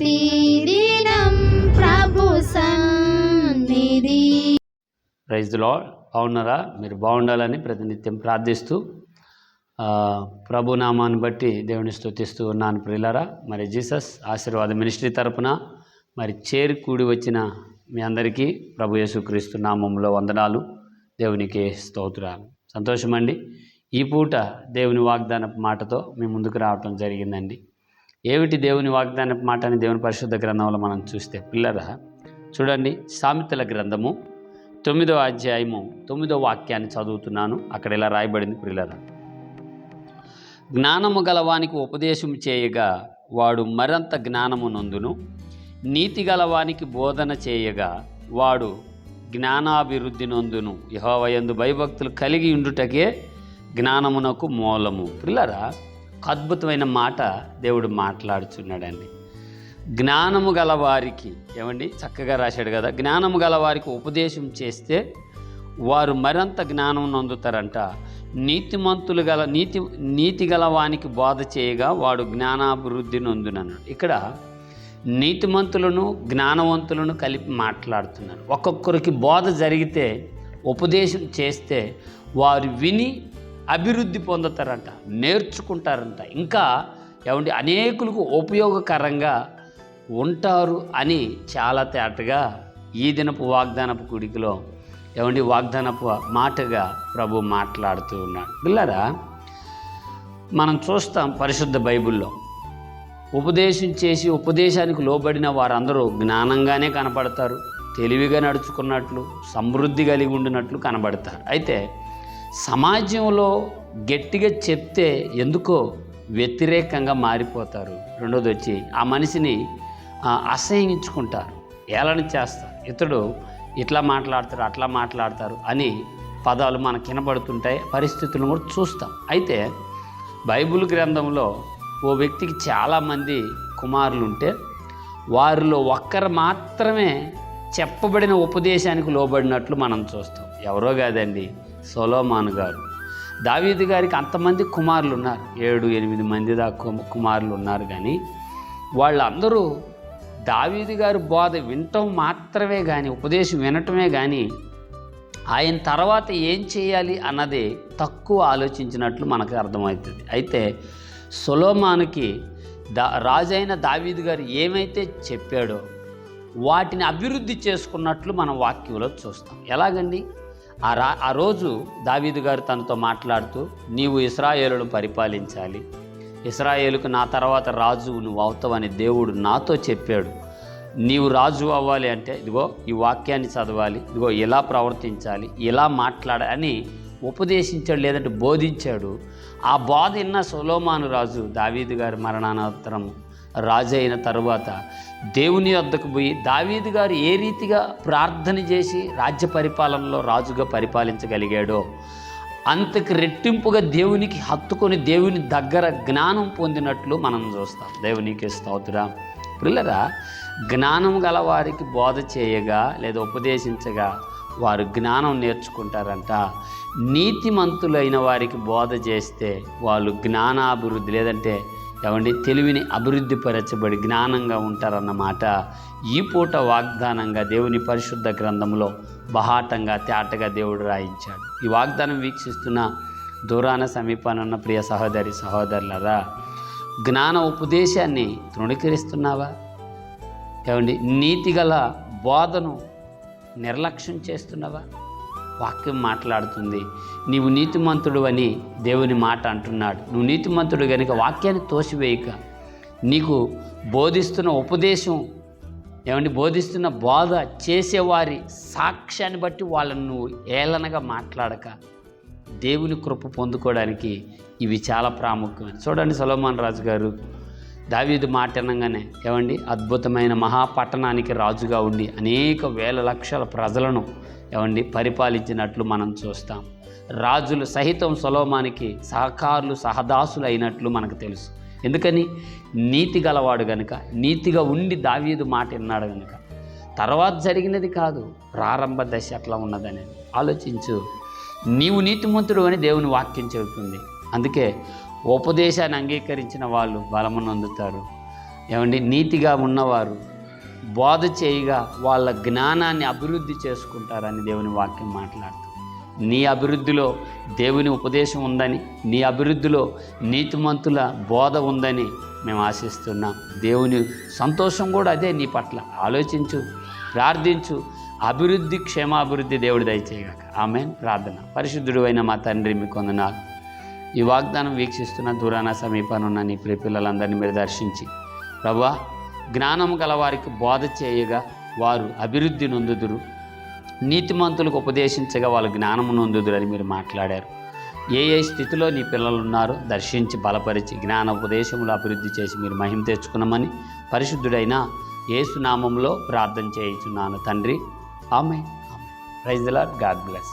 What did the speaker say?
ప్రతిదినం ప్రభు సన్నిధి. ప్రైజ్లో బాగున్నారా? మీరు బాగుండాలని ప్రతినిత్యం ప్రార్థిస్తూ ప్రభు నామాన్ని బట్టి దేవుని స్థుతిస్తూ ఉన్నాను ప్రియులరా. మరి జీసస్ ఆశీర్వాద మినిస్ట్రీ తరపున మరి చేరి కూడి వచ్చిన మీ అందరికీ ప్రభు యేసుక్రీస్తు నామంలో వందనాలు. దేవునికి స్తోత్రాలు. సంతోషమండి. ఈ పూట దేవుని వాగ్దాన మాటతో మీ ముందుకు రావటం జరిగిందండి. ఏమిటి దేవుని వాగ్దాన మాట అని దేవుని పరిశుద్ధ గ్రంథంలో మనం చూస్తే పిల్లరా చూడండి సామెతల గ్రంథము తొమ్మిదో అధ్యాయము తొమ్మిదో వాక్యాన్ని చదువుతున్నాను. అక్కడ ఇలా రాయబడింది పిల్లరా. జ్ఞానము గలవానికి ఉపదేశం చేయగా వాడు మరంత జ్ఞానము నందును. నీతి గలవానికి బోధన చేయగా వాడు జ్ఞానాభివృద్ధి నందును. యహోవయందు భయభక్తులు కలిగి ఉండుటకే జ్ఞానమునకు మూలము. పిల్లరా అద్భుతమైన మాట దేవుడు మాట్లాడుచున్నాడండి. జ్ఞానము గలవారికి ఏమండి? చక్కగా రాశాడు కదా. జ్ఞానము గలవారికి ఉపదేశం చేస్తే వారు మరింత జ్ఞానం నందుతారంట. నీతిమంతులు గల నీతి నీతి గలవానికి బోధ చేయగా వాడు జ్ఞానాభివృద్ధి నొందునను ఇక్కడ నీతిమంతులను జ్ఞానవంతులను కలిపి మాట్లాడుతున్నారు ఒక్కొక్కరికి బోధ జరిగితే ఉపదేశం చేస్తే వారు విని అభివృద్ధి పొందుతారంట నేర్చుకుంటారంట. ఇంకా ఏమంటే అనేకులకు ఉపయోగకరంగా ఉంటారు అని చాలా తేటగా ఈ దినపు వాగ్దానపు కుడికిలో ఏమండి వాగ్దానపు మాటగా ప్రభు మాట్లాడుతూ ఉన్నాడు. పిల్లరా మనం చూస్తాం పరిశుద్ధ బైబిల్లో. ఉపదేశం చేసి ఉపదేశానికి లోబడిన వారందరూ జ్ఞానంగానే కనపడతారు తెలివిగా నడుచుకున్నట్లు సమృద్ధి కలిగి ఉండినట్లు కనబడతారు. అయితే సమాజంలో గట్టిగా చెప్తే ఎందుకో వ్యతిరేకంగా మారిపోతారు. రెండోది వచ్చి ఆ మనిషిని అసహ్యించుకుంటారు. అసహించుకుంటారు ఏళన చేస్తారు. ఇతడు ఇట్లా మాట్లాడతారు అట్లా మాట్లాడతారు అని పదాలు మనకు వినబడుతుంటాయి పరిస్థితులను కూడా చూస్తాం. అయితే బైబిల్ గ్రంథంలో ఓ వ్యక్తికి చాలామంది కుమారులు ఉంటే వారిలో ఒక్కరు మాత్రమే చెప్పబడిన ఉపదేశానికి లోబడినట్లు మనం చూస్తాం. ఎవరో కాదండి సొలోమాన్ గారు. దావీదు గారికి అంతమంది కుమారులు ఉన్నారు. ఏడు ఎనిమిది మంది దాకా కుమారులు ఉన్నారు కానీ వాళ్ళందరూ దావీదు గారి బోధ వినటం మాత్రమే కానీ ఉపదేశం వినటమే కానీ ఆయన తర్వాత ఏం చేయాలి అన్నది తక్కువ ఆలోచించినట్లు మనకు అర్థమవుతుంది. అయితే సొలోమానికి దా రాజైన దావీదు గారు ఏమైతే చెప్పాడో వాటిని అభివృద్ధి చేసుకున్నట్లు మనం వాక్యంలో చూస్తాం. ఎలాగండి? ఆ రా ఆ రోజు దావీదు గారు తనతో మాట్లాడుతూ నీవు ఇస్రాయేలును పరిపాలించాలి. ఇస్రాయేలుకు నా తర్వాత రాజు నువ్వు అవుతావని దేవుడు నాతో చెప్పాడు. నీవు రాజు అవ్వాలి అంటే ఇదిగో ఈ వాక్యాన్ని చదవాలి ఇదిగో ఇలా ప్రవర్తించాలి ఇలా మాట్లాడాలి అని ఉపదేశించాడు లేదంటే బోధించాడు. ఆ బోధ విన్న సులోమాను రాజు దావీదు గారి మరణానంతరం రాజు అయిన తరువాత దేవుని వద్దకు పోయి దావీదు గారు ఏ రీతిగా ప్రార్థన చేసి రాజ్య పరిపాలనలో రాజుగా పరిపాలించగలిగాడో అంతకు రెట్టింపుగా దేవునికి హత్తుకొని దేవుని దగ్గర జ్ఞానం పొందినట్లు మనం చూస్తాం. దేవునికి స్తోత్ర. పిల్లరా జ్ఞానం గల వారికి బోధ చేయగా లేదా ఉపదేశించగా వారు జ్ఞానం నేర్చుకుంటారంట. నీతిమంతులైన వారికి బోధ చేస్తే వాళ్ళు జ్ఞానాభివృద్ధి లేదంటే ఏమండి? తెలివిని అభివృద్ధిపరచబడి జ్ఞానంగా ఉంటారన్నమాట ఈ పూట వాగ్దానంగా దేవుని పరిశుద్ధ గ్రంథంలో బహాటంగా తేటగా దేవుడు రాయించాడు. ఈ వాగ్దానం వీక్షిస్తున్న దూరాన సమీపాన ఉన్న ప్రియ సహోదరి సహోదరులరా జ్ఞాన ఉపదేశాన్ని తృణీకరిస్తున్నావా? ఏమండి? నీతిగల బోధను నిర్లక్ష్యం చేస్తున్నావా? వాక్యం మాట్లాడుతుంది. నీవు నీతిమంతుడు అని దేవుని మాట అంటున్నాడు. నువ్వు నీతిమంతుడు కనుక వాక్యాన్ని తోసివేయక. నీకు బోధిస్తున్న ఉపదేశం ఏమంటే బోధిస్తున్న బోధ చేసేవారి సాక్ష్యాన్ని బట్టి వాళ్ళను నువ్వు ఏలనగా మాట్లాడక. దేవుని కృప పొందుకోవడానికి ఇవి చాలా ప్రాముఖ్యమైన చూడండి సలోమాన్ రాజు గారు దావీదు మాట అనగానే ఏమండి? అద్భుతమైన మహాపట్టణానికి రాజుగా ఉండి అనేక వేల లక్షల ప్రజలను ఏమండి? పరిపాలించినట్లు మనం చూస్తాం. రాజులు సహితం సొలోమానికి సహకారులు సహదాసులు అయినట్లు మనకు తెలుసు. ఎందుకని? నీతి గలవాడు గనుక నీతిగా ఉండి దావీదు మాట విన్నాడు గనుక. తర్వాత జరిగినది కాదు ప్రారంభ దశ అట్లా ఉన్నదని ఆలోచించు. నీవు నీతిమంతుడు అని దేవుని వాక్యం చెబుతుంది. అందుకే ఉపదేశాన్ని అంగీకరించిన వాళ్ళు బలమును అందుతారు. ఏమండి? నీతిగా ఉన్నవారు బోధ చేయగా వాళ్ళ జ్ఞానాన్ని అభివృద్ధి చేసుకుంటారని దేవుని వాక్యం మాట్లాడుతుంది. నీ అభివృద్ధిలో దేవుని ఉపదేశం ఉందని నీ అభివృద్ధిలో నీతిమంతుల బోధ ఉందని మేము ఆశిస్తున్నాం. దేవుని సంతోషం కూడా అదే నీ పట్ల. ఆలోచించు ప్రార్థించు. అభివృద్ధి క్షేమాభివృద్ధి దేవుడు దయచేయగాక. ఆమె ప్రార్థన. పరిశుద్ధుడు అయిన మా తండ్రి మీ కొందనాలు ఈ వాగ్దానం వీక్షిస్తున్న దూరాన సమీపానున్న నీ ప్రియపిల్లలందరినీ మీరు దర్శించి ప్రభా జ్ఞానం గలవారికి బోధ చేయగా వారు అభివృద్ధి నొందుదురు. నీతిమంతులకు ఉపదేశించగా వాళ్ళు జ్ఞానము నొందుదురు అని మీరు మాట్లాడారు. ఏ ఏ స్థితిలో నీ పిల్లలు ఉన్నారో దర్శించి బలపరిచి జ్ఞాన ఉపదేశములు అభివృద్ధి చేసి మీరు మహిమ తెచ్చుకున్నామని పరిశుద్ధుడైన ఏసునామంలో ప్రార్థన చేయించున్నాను తండ్రి. ఆమె ఆమె praise the lord. God bless